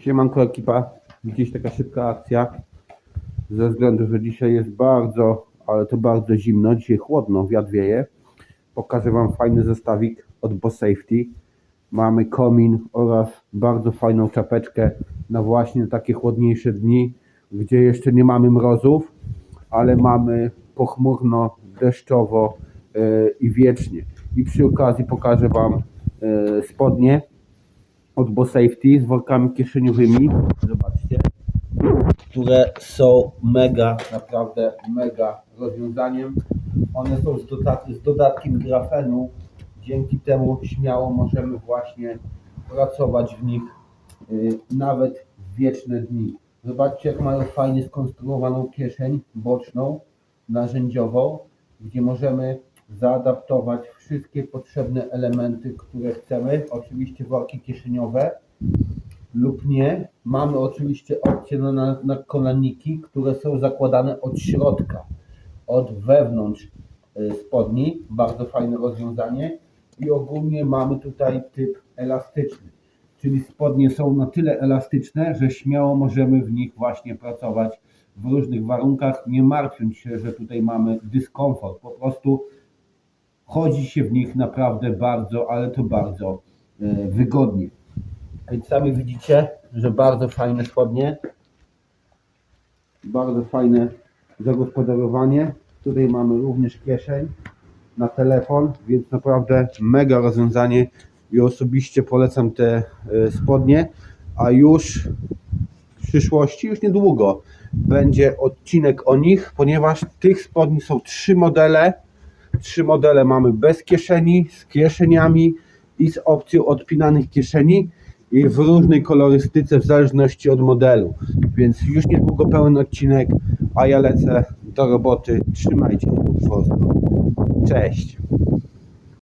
Siemanko ekipa, gdzieś taka szybka akcja ze względu, że dzisiaj jest bardzo, ale to bardzo zimno, dzisiaj chłodno, wiatr wieje. Pokażę Wam fajny zestawik od Boss Safety. Mamy komin oraz bardzo fajną czapeczkę na właśnie takie chłodniejsze dni, gdzie jeszcze nie mamy mrozów, ale mamy pochmurno, deszczowo e, i wiecznie. I przy okazji pokażę Wam e, spodnie od Bo Safety z workami kieszeniowymi. Zobaczcie. Które są mega, naprawdę mega rozwiązaniem. One są z, dodat- z dodatkiem grafenu. Dzięki temu śmiało możemy właśnie pracować w nich y, nawet w wieczne dni. Zobaczcie, jak mają fajnie skonstruowaną kieszeń boczną, narzędziową, gdzie możemy zaadaptować wszystkie potrzebne elementy, które chcemy. Oczywiście worki kieszeniowe lub nie. Mamy oczywiście opcje na, na, kolaniki, które są zakładane od środka, od wewnątrz y, spodni. Bardzo fajne rozwiązanie. I ogólnie mamy tutaj typ elastyczny. Czyli spodnie są na tyle elastyczne, że śmiało możemy w nich właśnie pracować w różnych warunkach, nie martwiąc się, że tutaj mamy dyskomfort. Po prostu chodzi się w nich naprawdę bardzo, ale to bardzo e, wygodnie. Więc sami widzicie, że bardzo fajne spodnie. Bardzo fajne zagospodarowanie. Tutaj mamy również kieszeń na telefon, więc naprawdę mega rozwiązanie i osobiście polecam te e, spodnie, a już w przyszłości, już niedługo będzie odcinek o nich, ponieważ tych spodni są trzy modele. Trzy modele mamy bez kieszeni, z kieszeniami i z opcją odpinanych kieszeni i w różnej kolorystyce w zależności od modelu. Więc już niedługo pełen odcinek, a ja lecę do roboty. Trzymajcie się. Cześć.